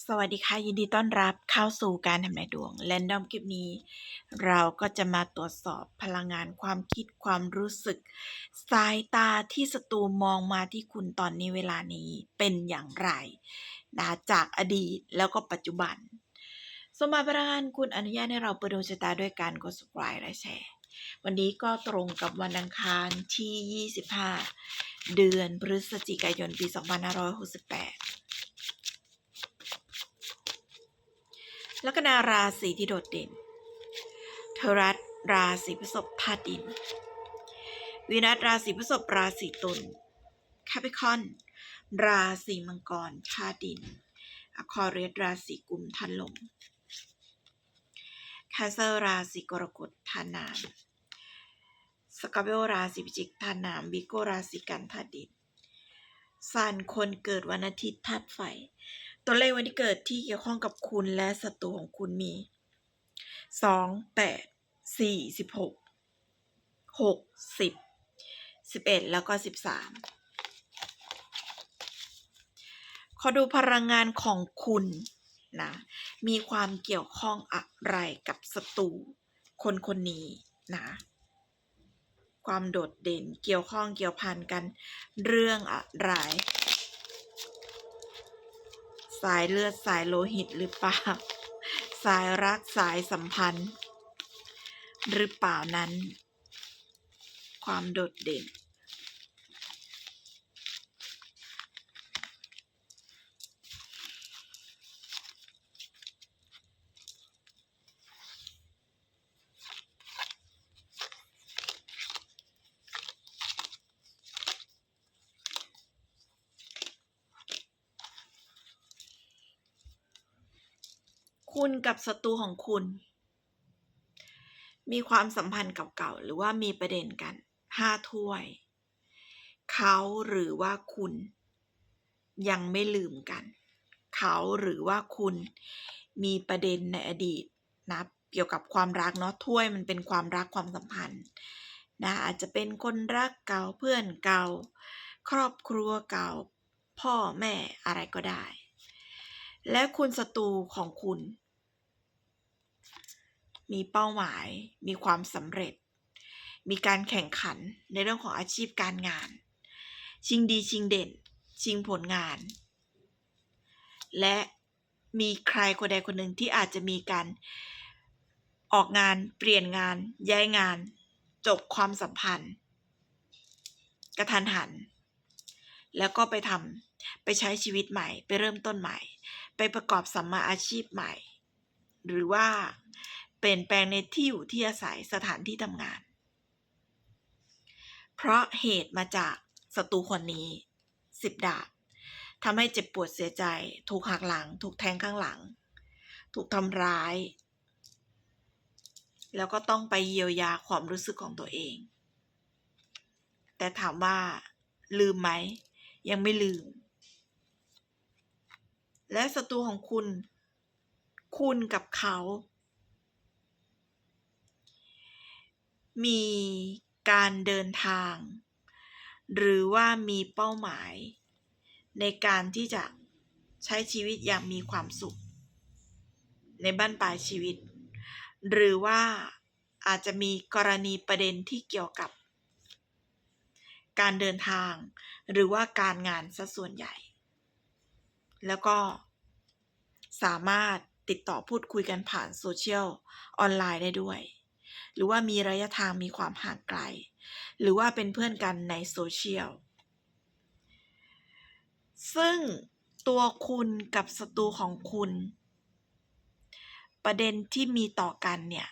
สวัสดีค่ะ ยินดีต้อนรับเข้าสู่การทำนายดวงแรนดอมคลิปนี้ เราก็จะมาตรวจสอบพลังงานความคิดความรู้สึก สายตาที่ศัตรูมองมาที่คุณตอนนี้เวลานี้เป็นอย่างไรนะจากอดีตแล้วก็ปัจจุบัน สมมาพลังงานคุณอนุญาตให้เราเปิดดวงชะตาด้วยการกด subscribe และแชร์ วันนี้ก็ตรงกับวันอังคารที่ 25 เดือนพฤศจิกายนปี 2568 ลัคนาราศีที่โดดเด่นเทรัสราศีพฤษภธาตุดินวีนัสราศีพฤษภราศีตุลแคปิคอน ราศีมังกรธาตุดินอคอเรียสราศีกุมธาตุลมแคสเซอร์ราศีกรกฎธาตุน้ำสกาเบลราศีพิจิกธาตุน้ำบิโกราศีกันธาตุดินสันคนเกิดวันอาทิตย์ธาตุไฟ ตัวเลขวันที่เกิดที่เกี่ยวข้องกับคุณและศัตรูของคุณมีสองแปดสี่สิบหกหกสิบสิบเอ็ดแล้วก็สิบสามขอดูพลังงานของคุณนะ มีความเกี่ยวข้องอะไรกับศัตรูคนคนนี้นะ ความโดดเด่นเกี่ยวข้องเกี่ยวพันกันเรื่องอะไร สายเลือดสายโลหิตหรือเปล่า สายรักสายสัมพันธ์ หรือเปล่านั้น ความโดดเด่น คุณกับศัตรูของคุณ มีความสัมพันธ์เก่าๆ หรือว่ามีประเด็นกันห้าถ้วย เขาหรือว่าคุณ ยังไม่ลืมกัน เขาหรือว่าคุณมีประเด็นในอดีตนะเกี่ยวกับความรักเนาะถ้วยมันเป็นความรักความสัมพันธ์นะอาจจะเป็นคนรักเก่าเพื่อนเก่า ครอบครัวเก่า พ่อแม่อะไรก็ได้ และคุณศัตรูของคุณ มีเป้าหมาย มีความสำเร็จ มีการแข่งขันในเรื่องของอาชีพการงาน ชิงดีชิงเด่น ชิงผลงาน และมีใครคนใดคนหนึ่งที่อาจจะมีการออกงานเปลี่ยนงาน ย้ายงาน จบความสัมพันธ์ กระทันหัน แล้วก็ไปทำไปใช้ชีวิตใหม่ ไปเริ่มต้นใหม่ ไปประกอบสัมมาอาชีพใหม่ หรือว่า เปลี่ยนแปลงในที่อยู่ที่อาศัยสถานที่ทำงาน เพราะเหตุมาจากศัตรูคนนี้สิบดาบทำให้เจ็บปวดเสียใจ ถูกหักหลัง ถูกแทงข้างหลัง ถูกทำร้าย แล้วก็ต้องไปเยียวยาความรู้สึกของตัวเอง แต่ถามว่า ลืมไหม ยังไม่ลืม และศัตรูของคุณ คุณกับเขา มีการเดินทาง หรือว่ามีเป้าหมาย ในการที่จะใช้ชีวิตอย่างมีความสุข ในบ้านปลายชีวิต หรือว่าอาจจะมีกรณีประเด็นที่เกี่ยวกับ การเดินทาง หรือว่าการงานซะส่วนใหญ่ แล้วก็สามารถติดต่อพูดคุยกันผ่านโซเชียลออนไลน์ได้ด้วย หรือว่ามีระยะทางมีความห่างไกล หรือว่าเป็นเพื่อนกันในโซเชียล ซึ่งตัวคุณกับศัตรูของคุณ ประเด็นที่มีต่อกันเนี่ย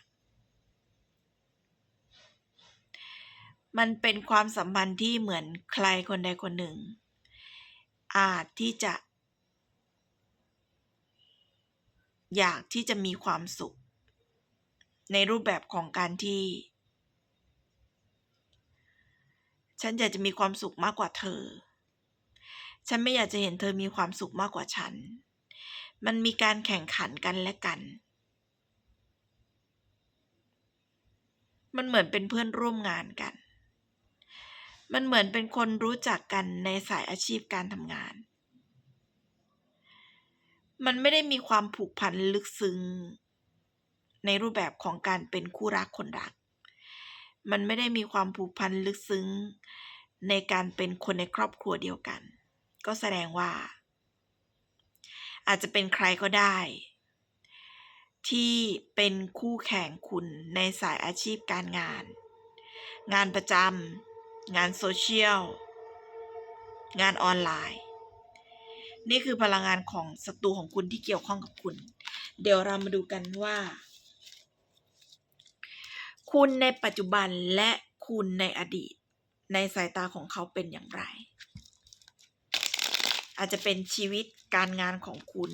มันเป็นความสัมพันธ์ที่เหมือนใครคนใดคนหนึ่ง อาจที่จะ อยากที่จะมีความสุข ในรูปแบบของการที่ ฉันอยากจะมีความสุขมากกว่าเธอ ฉันไม่อยากจะเห็นเธอมีความสุขมากกว่าฉัน มันมีการแข่งขันกันและกัน มันเหมือนเป็นเพื่อนร่วมงานกัน มันเหมือนเป็นคนรู้จักกันในสายอาชีพการทำงาน มันไม่ได้มีความผูกพันลึกซึ้ง ในรูปแบบของการเป็นคู่รักคนรัก มันไม่ได้มีความผูกพันลึกซึ้งในการเป็นคนในครอบครัวเดียวกัน ก็แสดงว่า อาจจะเป็นใครก็ได้ ที่เป็นคู่แข่งคุณในสายอาชีพการงาน งานประจำงานโซเชียล งานออนไลน์ นี่คือพลังงานของศัตรูของคุณที่เกี่ยวข้องกับคุณ เดี๋ยวเรามาดูกันว่า คุณในปัจจุบันและคุณในอดีต ในสายตาของเขาเป็นอย่างไร อาจจะเป็นชีวิตการงานของคุณ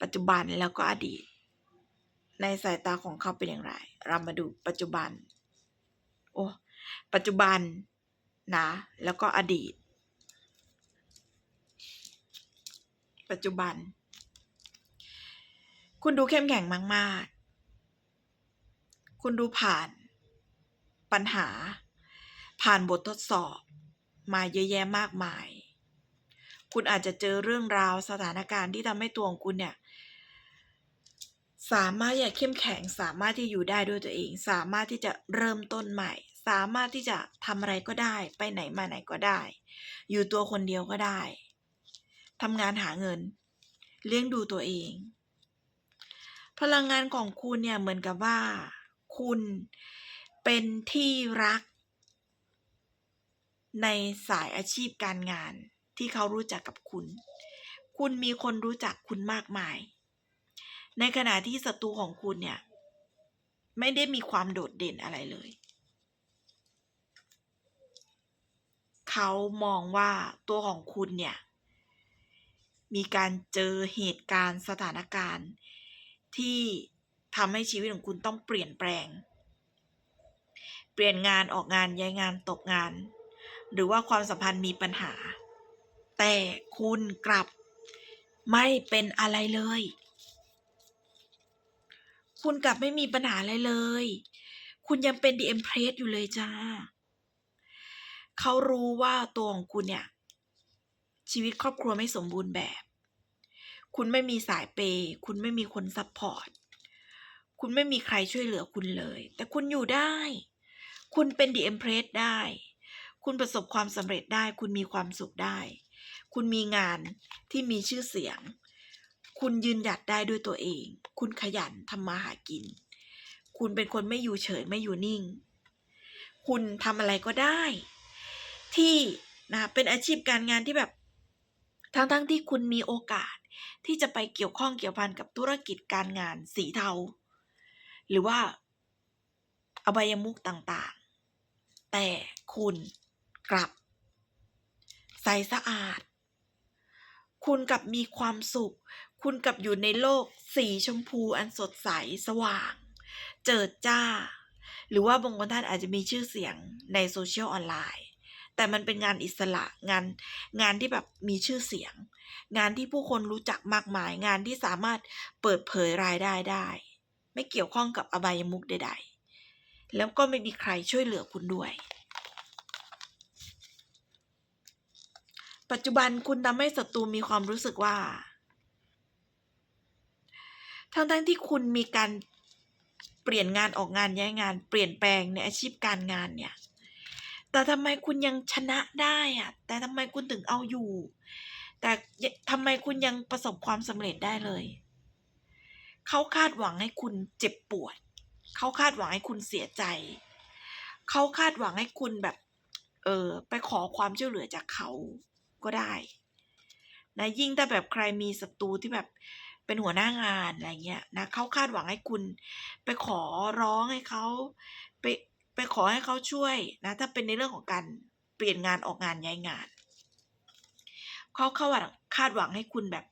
ปัจจุบันแล้วก็อดีต ในสายตาของเขาเป็นอย่างไร เรามาดูปัจจุบัน โอ้ปัจจุบันนะ แล้วก็อดีต ปัจจุบัน คุณดูเข้มแข็งมาก คุณดูผ่านปัญหา ผ่านบททดสอบ มาเยอะแยะมากมาย คุณอาจจะเจอเรื่องราวสถานการณ์ที่ทำให้ตัวของคุณเนี่ยสามารถที่จะเข้มแข็งสามารถที่อยู่ได้ด้วยตัวเอง สามารถที่จะเริ่มต้นใหม่ สามารถที่จะทำอะไรก็ได้ ไปไหนมาไหนก็ได้ อยู่ตัวคนเดียวก็ได้ทำงานหาเงิน เลี้ยงดูตัวเอง พลังงานของคุณเนี่ยเหมือนกับว่า คุณเป็นที่รัก ในสายอาชีพการงานที่เขารู้จักกับคุณ คุณมีคนรู้จักคุณมากมาย ในขณะที่ศัตรูของคุณเนี่ย ไม่ได้มีความโดดเด่นอะไรเลย เขามองว่าตัวของคุณเนี่ย มีการเจอเหตุการณ์สถานการณ์ที่ ทำให้ชีวิตของคุณต้องเปลี่ยนแปลง เปลี่ยนงานออกงานย้ายงานตกงาน หรือว่าความสัมพันธ์มีปัญหา แต่คุณกลับไม่เป็นอะไรเลย คุณกลับไม่มีปัญหาอะไรเลย คุณยังเป็นดีเอ็มเพรสอยู่เลยจ้า เขารู้ว่าตัวของคุณเนี่ย ชีวิตครอบครัวไม่สมบูรณ์แบบ คุณไม่มีสายเปย์คุณไม่มีคนซัพพอร์ต คุณไม่มีใครช่วยเหลือคุณเลย แต่คุณอยู่ได้ คุณเป็นดีเอ็มเพรสได้ คุณประสบความสำเร็จได้ คุณมีความสุขได้ คุณมีงานที่มีชื่อเสียง คุณยืนหยัดได้ด้วยตัวเอง คุณขยันทำมาหากิน คุณเป็นคนไม่อยู่เฉยไม่อยู่นิ่ง คุณทำอะไรก็ได้ ที่นะเป็นอาชีพการงานที่แบบทั้งๆทที่คุณมีโอกาสที่จะไปเกี่ยวข้องเกี่ยวพันกับธุรกิจการงานสีเทา หรือว่าอบายมุกต่างๆ แต่คุณกลับ ใสสะอาด คุณกลับมีความสุข คุณกลับอยู่ในโลกสีชมพูอันสดใสสว่าง เจิดจ้า หรือว่าบางคนท่านอาจจะมีชื่อเสียงในโซเชียลออนไลน์แต่มันเป็นงานอิสระงานงานที่แบบมีชื่อเสียง งานที่ผู้คนรู้จักมากมาย งานที่สามารถเปิดเผยรายได้ได้ ไม่เกี่ยวข้องกับอบายมุกใดๆ แล้วก็ไม่มีใครช่วยเหลือคุณด้วย ปัจจุบันคุณทำให้ศัตรูมีความรู้สึกว่า ทั้งๆที่คุณมีการเปลี่ยนงานออกงานย้ายงาน เปลี่ยนแปลงในอาชีพการงานเนี่ยแต่ทำไมคุณยังชนะได้อะแต่ทำไมคุณถึงเอาอยู่ แต่ทำไมคุณยังประสบความสำเร็จได้เลย เขาคาดหวังให้คุณเจ็บปวด เขาคาดหวังให้คุณเสียใจ เขาคาดหวังให้คุณแบบ เออไปขอความช่วยเหลือจากเขาก็ได้นะยิ่งถ้าแบบใครมีศัตรูที่แบบเป็นหัวหน้างานอะไรเงี้ยนะเขาคาดหวังให้คุณไปขอร้องให้เขาไปไปขอให้เขาช่วยนะถ้าเป็นในเรื่องของการเปลี่ยนงานออกงานย้ายงานเขาเขาคาดหวังให้คุณแบบ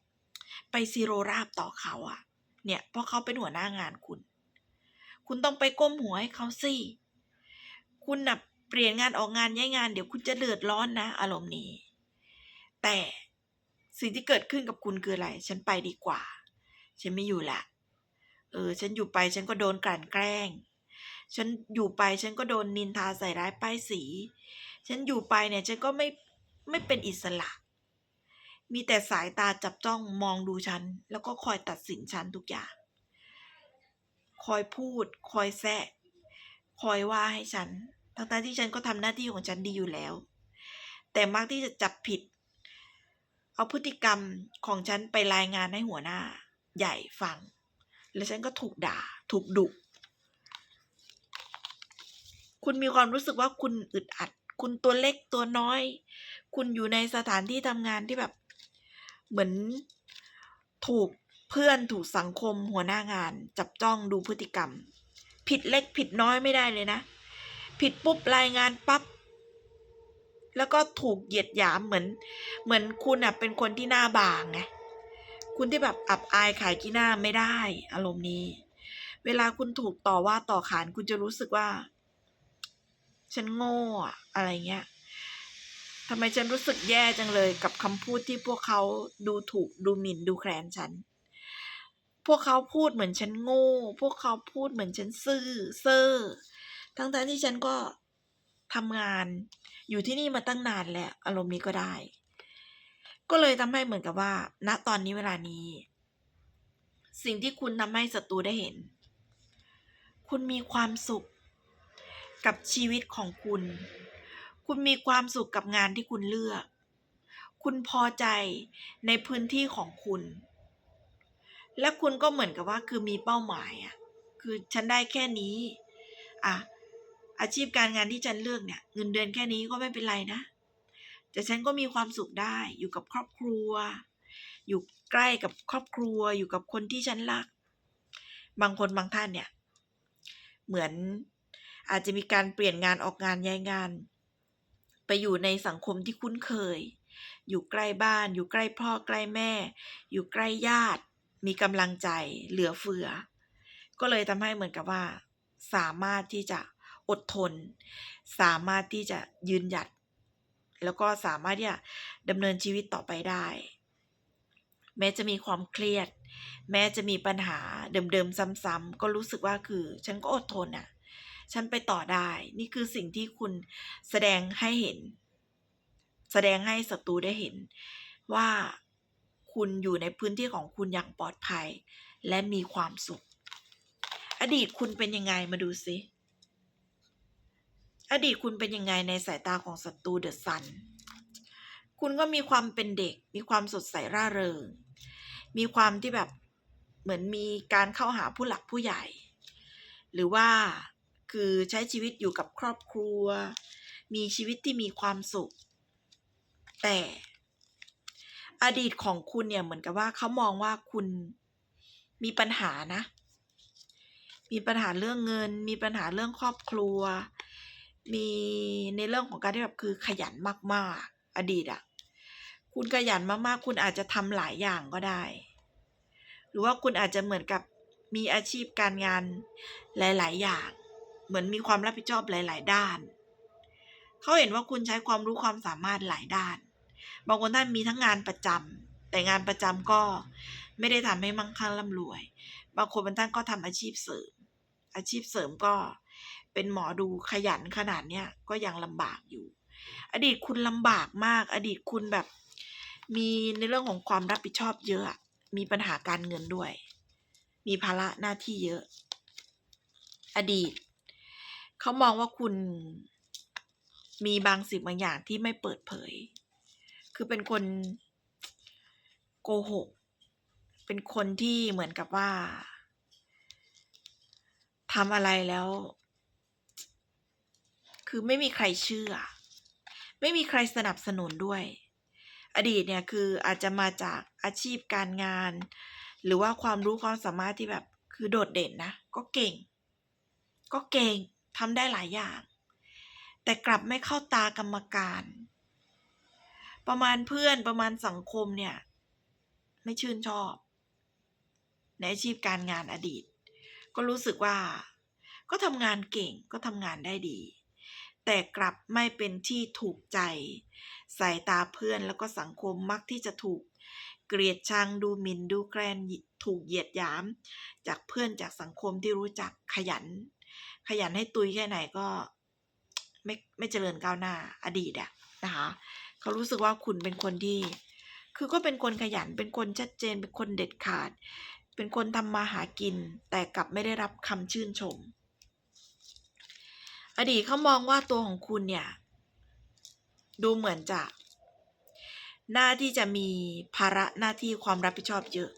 ไปซีโรราบต่อเขาอะ เนี่ยเพราะเขาเป็นหัวหน้างานคุณ คุณต้องไปก้มหัวให้เขาสิ คุณนะ่ะเปลี่ยนงานออกงานย้ายงานเดี๋ยวคุณจะเดือดร้อนนะ อารมณ์นี้ แต่สิ่งที่เกิดขึ้นกับคุณคืออะไร ฉันไปดีกว่า ฉันไม่อยู่ละ เออ ฉันอยู่ไปฉันก็โดนกลั่นแกล้ง ฉันอยู่ไปฉันก็โดนนินทาใส่ร้ายป้ายสี ฉันอยู่ไปเนี่ยฉันก็ไม่ไม่เป็นอิสระ มีแต่สายตาจับจ้องมองดูฉัน แล้วก็คอยตัดสินฉันทุกอย่าง คอยพูด คอยแซะ คอยว่าให้ฉัน ทั้งๆที่ฉันก็ทำหน้าที่ของฉันดีอยู่แล้ว แต่มักที่จะจับผิด เอาพฤติกรรมของฉันไปรายงานให้หัวหน้า ใหญ่ฟัง แล้วฉันก็ถูกด่า ถูกดุคุณมีความรู้สึกว่าคุณอึดอัด คุณตัวเล็กตัวน้อย คุณอยู่ในสถานที่ทำงานที่แบบ เหมือนถูกเพื่อนถูกสังคมหัวหน้างาน จับจ้องดูพฤติกรรม ผิดเล็กผิดน้อยไม่ได้เลยนะ ผิดปุ๊บรายงานปับ๊บแล้วก็ถูกเหยียดหยามเหมือน เหมือนคุณอะเป็นคนที่หน้าบางไงคุณที่แบบอับอายขายขี้หน้าไม่ได้ อารมณ์นี้ เวลาคุณถูกต่อว่าต่อขานคุณจะรู้สึกว่า ฉันโง่อะอะไรเงี้ย ทำไมฉันรู้สึกแย่จังเลยกับคำพูดที่พวกเขาดูถูกดูหมิ่นดูแคลนฉัน พวกเขาพูดเหมือนฉันโง่ พวกเขาพูดเหมือนฉันซื่อเซ่อ ทั้งๆที่ฉันก็ทำงานอยู่ที่นี่มาตั้งนานแล้วอารมณ์นี้ก็ได้ ก็เลยทำให้เหมือนกับว่า ณตอนนี้เวลานี้ สิ่งที่คุณทำให้ศัตรูได้เห็น คุณมีความสุขกับชีวิตของคุณ คุณมีความสุขกับงานที่คุณเลือก คุณพอใจในพื้นที่ของคุณ และคุณก็เหมือนกับว่าคือมีเป้าหมายอะคือฉันได้แค่นี้อะอาชีพการงานที่ฉันเลือกเนี่ย เงินเดือนแค่นี้ก็ไม่เป็นไรนะ แต่ฉันก็มีความสุขได้อยู่กับครอบครัว อยู่ใกล้กับครอบครัว อยู่กับคนที่ฉันรัก บางคนบางท่านเนี่ย เหมือนอาจจะมีการเปลี่ยนงานออกงานย้ายงาน ไปอยู่ในสังคมที่คุ้นเคย อยู่ใกล้บ้าน อยู่ใกล้พ่อใกล้แม่ อยู่ใกล้ญาติ มีกำลังใจเหลือเฟือ ก็เลยทำให้เหมือนกับว่า สามารถที่จะอดทน สามารถที่จะยืนหยัด แล้วก็สามารถที่จะดำเนินชีวิตต่อไปได้ แม้จะมีความเครียด แม้จะมีปัญหาเดิมๆซ้ำๆก็รู้สึกว่าคือ ฉันก็อดทนอะ ฉันไปต่อได้ นี่คือสิ่งที่คุณแสดงให้เห็น แสดงให้ศัตรูได้เห็น ว่าคุณอยู่ในพื้นที่ของคุณอย่างปลอดภัย และมีความสุข อดีตคุณเป็นยังไงมาดูสิอดีตคุณเป็นยังไงในสายตาของศัตรูเดอะซัน คุณก็มีความเป็นเด็ก มีความสดใสร่าเริง มีความที่แบบเหมือนมีการเข้าหาผู้หลักผู้ใหญ่ หรือว่า คือใช้ชีวิตอยู่กับครอบครัว มีชีวิตที่มีความสุข แต่อดีตของคุณเนี่ยเหมือนกับว่าเขามองว่าคุณมีปัญหานะ มีปัญหาเรื่องเงิน มีปัญหาเรื่องครอบครัว มีในเรื่องของการที่แบบคือขยันมาก ๆ อดีตอะ่ะ คุณขยันมากๆ คุณอาจจะทำหลายอย่างก็ได้ หรือว่าคุณอาจจะเหมือนกับมีอาชีพการงานหลาย ๆ อย่าง เหมือนมีความรับผิดชอบหลาย ๆ ด้าน เขาเห็นว่าคุณใช้ความรู้ความสามารถหลายด้าน บางคนท่านมีทั้งงานประจำแต่งานประจำก็ไม่ได้ทำให้มั่งคั่งร่ำรวย บางคนบางท่านก็ทำอาชีพเสริม อาชีพเสริมก็เป็นหมอดูขยันขนาดเนี้ยก็ยังลำบากอยู่ อดีตคุณลำบากมาก อดีตคุณแบบมีในเรื่องของความรับผิดชอบเยอะ มีปัญหาการเงินด้วย มีภาระหน้าที่เยอะ อดีต เขามองว่าคุณมีบางสิ่งบางอย่างที่ไม่เปิดเผย คือเป็นคนโกหก เป็นคนที่เหมือนกับว่าทำอะไรแล้ว คือไม่มีใครเชื่อ ไม่มีใครสนับสนุนด้วย อดีตเนี่ยคืออาจจะมาจากอาชีพการงาน หรือว่าความรู้ความสามารถที่แบบคือโดดเด่นนะ ก็เก่ง ก็เก่ง ทำได้หลายอย่าง แต่กลับไม่เข้าตากรรมการ ประมาณเพื่อนประมาณสังคมเนี่ย ไม่ชื่นชอบ ในอาชีพการงานอดีต ก็รู้สึกว่า ก็ทำงานเก่งก็ทำงานได้ดี แต่กลับไม่เป็นที่ถูกใจ สายตาเพื่อนแล้วก็สังคมมักที่จะถูกเกลียดชังดูหมิ่นดูแคลนถูกเหยียดหยาม จากเพื่อนจากสังคมที่รู้จักขยัน ขยันให้ตุยแค่ไหนก็ไม่ไม่เจริญก้าวหน้าอดีตอะนะคะเขารู้สึกว่าคุณเป็นคนที่ คือก็เป็นคนขยันเป็นคนชัดเจน เป็นคนเด็ดขาด เป็นคนทำมาหากิน แต่กลับไม่ได้รับคำชื่นชม อดีตเขามองว่าตัวของคุณเนี่ย ดูเหมือนจะหน้าที่จะมีภาระหน้าที่ความรับผิดชอบเยอะ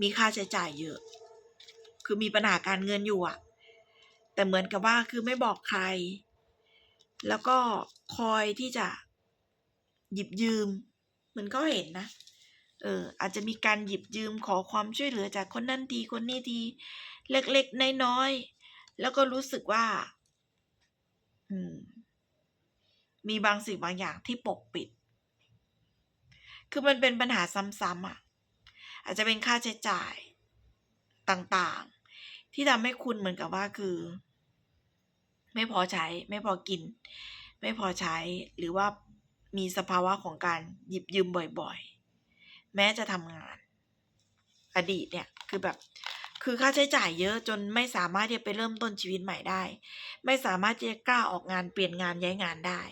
มีค่าใช้จ่ายเยอะ คือมีปัญหาการเงินอยู่อะ แต่เหมือนกับว่าคือไม่บอกใคร แล้วก็คอยที่จะหยิบยืมเหมือนเขาเห็นนะ เอออาจจะมีการหยิบยืมขอความช่วยเหลือจากคนนั้นทีคนนี้ที เล็กๆน้อยๆแล้วก็รู้สึกว่า อืม มีบางสิ่งบางอย่างที่ปกปิด คือมันเป็นปัญหาซ้ำๆอะ อาจจะเป็นค่าใช้จ่ายต่างๆ ที่ทำให้คุณเหมือนกับว่าคือ ไม่พอใช้ ไม่พอกิน ไม่พอใช้หรือว่ามีสภาวะของการหยิบยืมบ่อยๆ แม้จะทำงาน อดีตเนี่ยคือแบบคือค่าใช้จ่ายเยอะจนไม่สามารถที่จะไปเริ่มต้นชีวิตใหม่ได้ ไม่สามารถที่จะกล้าออกงานเปลี่ยนงานย้ายงานได้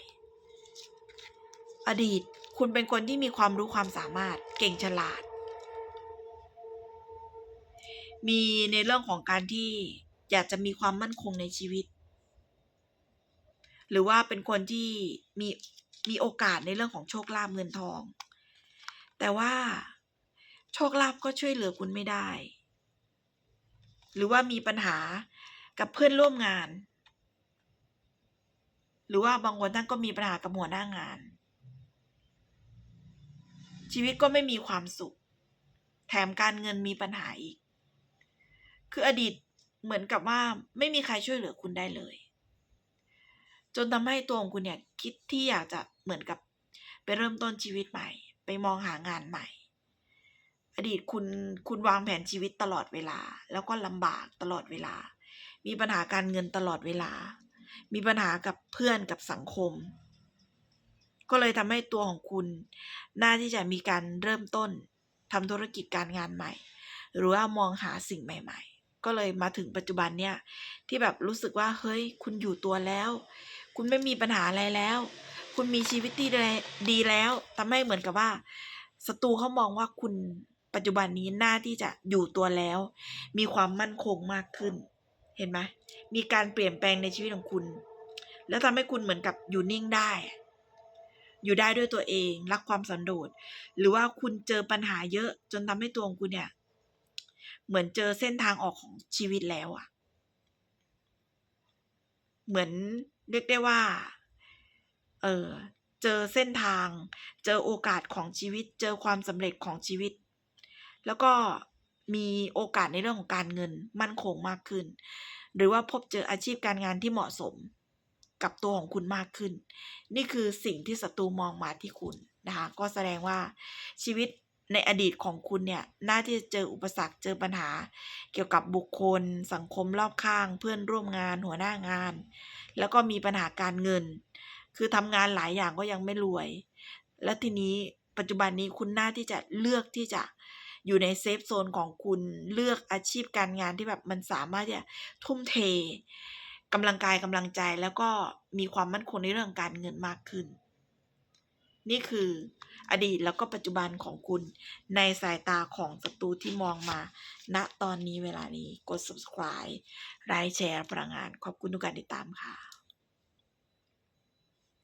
อดีตคุณเป็นคนที่มีความรู้ความสามารถเก่งฉลาด มีในเรื่องของการที่อยากจะมีความมั่นคงในชีวิต หรือว่าเป็นคนที่มีมีโอกาสในเรื่องของโชคลาภเงินทอง แต่ว่าโชคลาภก็ช่วยเหลือคุณไม่ได้ หรือว่ามีปัญหากับเพื่อนร่วมงาน หรือว่าบางคนท่านก็มีปัญหากับหัวหน้างาน ชีวิตก็ไม่มีความสุข แถมการเงินมีปัญหาอีก คืออดีตเหมือนกับว่าไม่มีใครช่วยเหลือคุณได้เลย จนทำให้ตัวของคุณเนี่ยคิดที่อยากจะเหมือนกับไปเริ่มต้นชีวิตใหม่ ไปมองหางานใหม่ อดีตคุณคุณวางแผนชีวิตตลอดเวลา แล้วก็ลำบากตลอดเวลา มีปัญหาการเงินตลอดเวลา มีปัญหากับเพื่อนกับสังคม ก็เลยทำให้ตัวของคุณ น่าที่จะมีการเริ่มต้นทำธุรกิจการงานใหม่ หรือว่ามองหาสิ่งใหม่ ๆ ก็เลยมาถึงปัจจุบันเนี่ยที่แบบรู้สึกว่าเฮ้ยคุณอยู่ตัวแล้ว คุณไม่มีปัญหาอะไรแล้ว คุณมีชีวิตที่ดีแล้วทำให้เหมือนกับว่าศัตรูเขามองว่าคุณปัจจุบันนี้น่าที่จะอยู่ตัวแล้ว มีความมั่นคงมากขึ้น เห็นไหมมีการเปลี่ยนแปลงในชีวิตของคุณ แล้วทำให้คุณเหมือนกับอยู่นิ่งได้ อยู่ได้ด้วยตัวเอง รักความสันโดษหรือว่าคุณเจอปัญหาเยอะจนทำให้ตัวของคุณเนี่ย เหมือนเจอเส้นทางออกของชีวิตแล้วอะเหมือนเรียกได้ว่า เออเจอเส้นทาง เจอโอกาสของชีวิต เจอความสำเร็จของชีวิต แล้วก็มีโอกาสในเรื่องของการเงินมั่นคงมากขึ้น หรือว่าพบเจออาชีพการงานที่เหมาะสมกับตัวของคุณมากขึ้น นี่คือสิ่งที่ศัตรูมองมาที่คุณนะคะ ก็แสดงว่าชีวิต ในอดีตของคุณเนี่ย น่าที่จะเจออุปสรรคเจอปัญหา เกี่ยวกับบุคคล สังคมรอบข้าง เพื่อนร่วมงานหัวหน้างาน แล้วก็มีปัญหาการเงิน คือทำงานหลายอย่างก็ยังไม่รวย แล้วทีนี้ปัจจุบันนี้คุณน่าที่จะเลือกที่จะอยู่ในเซฟโซนของคุณเลือกอาชีพการงานที่แบบมันสามารถที่จะทุ่มเทกำลังกายกำลังใจแล้วก็มีความมั่นคงในเรื่องการเงินมากขึ้น นี่คือ อดีตแล้วก็ปัจจุบันของคุณในสายตาของศัตรูที่มองมาณตอนนี้เวลานี้กด subscribe ไลค์แชร์พลังงาน ขอบคุณทุกการติดตามค่ะ